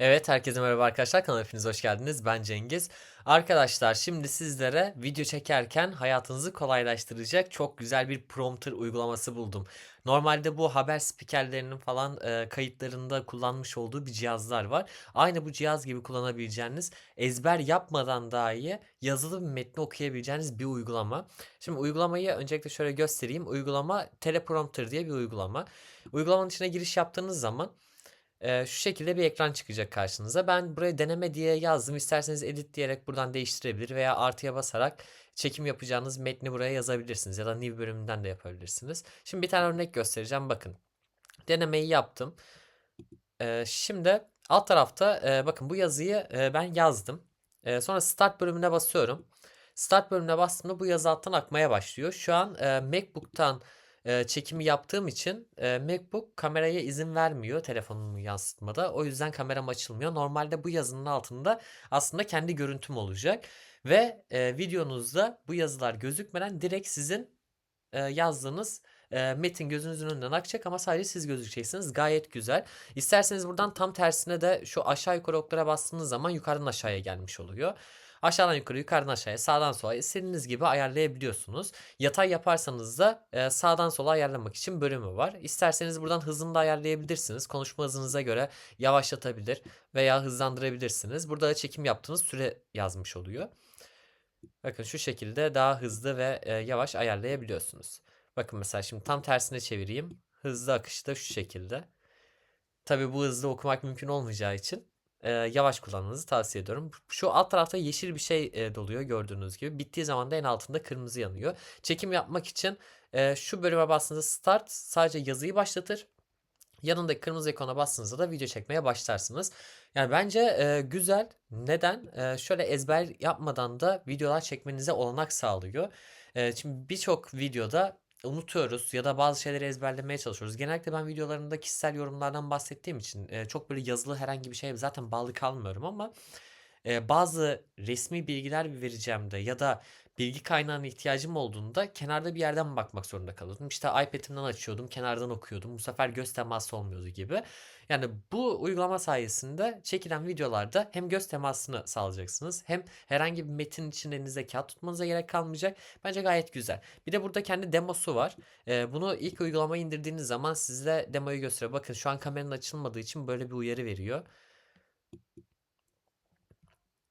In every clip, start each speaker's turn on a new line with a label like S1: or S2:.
S1: Evet, herkese merhaba arkadaşlar. Kanalıma hepiniz hoş geldiniz. Ben Cengiz. Arkadaşlar şimdi sizlere video çekerken hayatınızı kolaylaştıracak çok güzel bir prompter uygulaması buldum. Normalde bu haber spikerlerinin falan e, kayıtlarında kullanmış olduğu bir cihazlar var. Aynı bu cihaz gibi kullanabileceğiniz, ezber yapmadan dahi yazılı bir metni okuyabileceğiniz bir uygulama. Şimdi uygulamayı öncelikle şöyle göstereyim. Uygulama Teleprompter diye bir uygulama. Uygulamanın içine giriş yaptığınız zaman Eee, şu şekilde bir ekran çıkacak karşınıza. Ben buraya deneme diye yazdım. İsterseniz edit diyerek buradan değiştirebilir veya artıya basarak çekim yapacağınız metni buraya yazabilirsiniz ya da new bölümünden de yapabilirsiniz. Şimdi bir tane örnek göstereceğim. Bakın. Denemeyi yaptım. Eee, şimdi alt tarafta eee, bakın bu yazıyı eee, ben yazdım. Eee, sonra start bölümüne basıyorum. Start bölümüne bastığımda bu yazı alttan akmaya başlıyor. Şu an eee, MacBook'tan eee, çekimi yaptığım için eee, MacBook kameraya izin vermiyor telefonumu yansıtmada. O yüzden kameram açılmıyor. Normalde bu yazının altında aslında kendi görüntüm olacak. Ve eee, videonuzda bu yazılar gözükmeden direkt sizin eee, yazdığınız eee, metin gözünüzün önünden akacak ama sadece siz gözükeceksiniz. Gayet güzel. İsterseniz buradan tam tersine de şu aşağı yukarı oklara bastığınız zaman yukarıdan aşağıya gelmiş oluyor. Aşağıdan yukarı, yukarıdan aşağıya, sağdan sola istediğiniz gibi ayarlayabiliyorsunuz. Yatay yaparsanız da e, sağdan sola ayarlamak için bölümü var. İsterseniz buradan hızını da ayarlayabilirsiniz. Konuşma hızınıza göre yavaşlatabilir veya hızlandırabilirsiniz. Burada da çekim yaptığınız süre yazmış oluyor. Bakın şu şekilde daha hızlı ve e, yavaş ayarlayabiliyorsunuz. Bakın mesela şimdi tam tersine çevireyim. Hızlı akışta şu şekilde. Tabii bu hızlı okumak mümkün olmayacağı için e, yavaş kullanmanızı tavsiye ediyorum. Şu alt tarafta yeşil bir şey e, doluyor gördüğünüz gibi. Bittiği zaman da en altında kırmızı yanıyor. Çekim yapmak için e, şu bölüme bastığınızda start sadece yazıyı başlatır. Yanındaki kırmızı ikona bastığınızda da video çekmeye başlarsınız. Yani bence e, güzel. Neden? E, şöyle ezber yapmadan da videolar çekmenize olanak sağlıyor. E, şimdi birçok videoda unutuyoruz ya da bazı şeyleri ezberlemeye çalışıyoruz. Genellikle ben videolarımda kişisel yorumlardan bahsettiğim için e, çok böyle yazılı herhangi bir şeye zaten bağlı kalmıyorum ama e, bazı resmi bilgiler vereceğim de ya da bilgi kaynağına ihtiyacım olduğunda kenarda bir yerden bakmak zorunda kalıyordum. İşte iPad'imden açıyordum, kenardan okuyordum. Bu sefer göz teması olmuyordu gibi. Yani bu uygulama sayesinde çekilen videolarda hem göz temasını sağlayacaksınız hem herhangi bir metin için elinizde kağıt tutmanıza gerek kalmayacak. Bence gayet güzel. Bir de burada kendi demosu var. Ee, bunu ilk uygulamayı indirdiğiniz zaman size demoyu gösteriyor. Bakın şu an kameranın açılmadığı için böyle bir uyarı veriyor.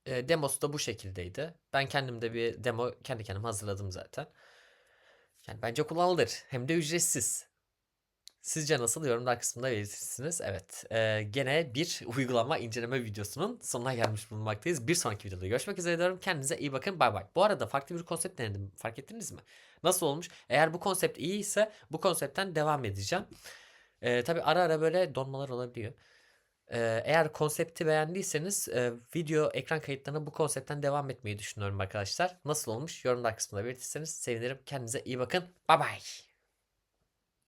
S1: Ee, demosu da bu şekildeydi. Ben kendim de bir demo kendi kendime hazırladım zaten. Yani bence kullanılır. Hem de ücretsiz. Sizce nasıl? Yorumlar kısmında belirtirsiniz. Evet. e, gene bir uygulama inceleme videosunun sonuna gelmiş bulunmaktayız. Bir sonraki videoda görüşmek üzere diyorum. Kendinize iyi bakın. Bay bay. Bu arada farklı bir konsept denedim. Fark ettiniz mi? Nasıl olmuş? Eğer bu konsept iyi ise bu konseptten devam edeceğim. E, tabii ara ara böyle donmalar olabiliyor. Eğer konsepti beğendiyseniz video ekran kayıtlarına bu konseptten devam etmeyi düşünüyorum arkadaşlar. Nasıl olmuş? Yorumlar kısmında belirtirseniz sevinirim. Kendinize iyi bakın. Bay bay.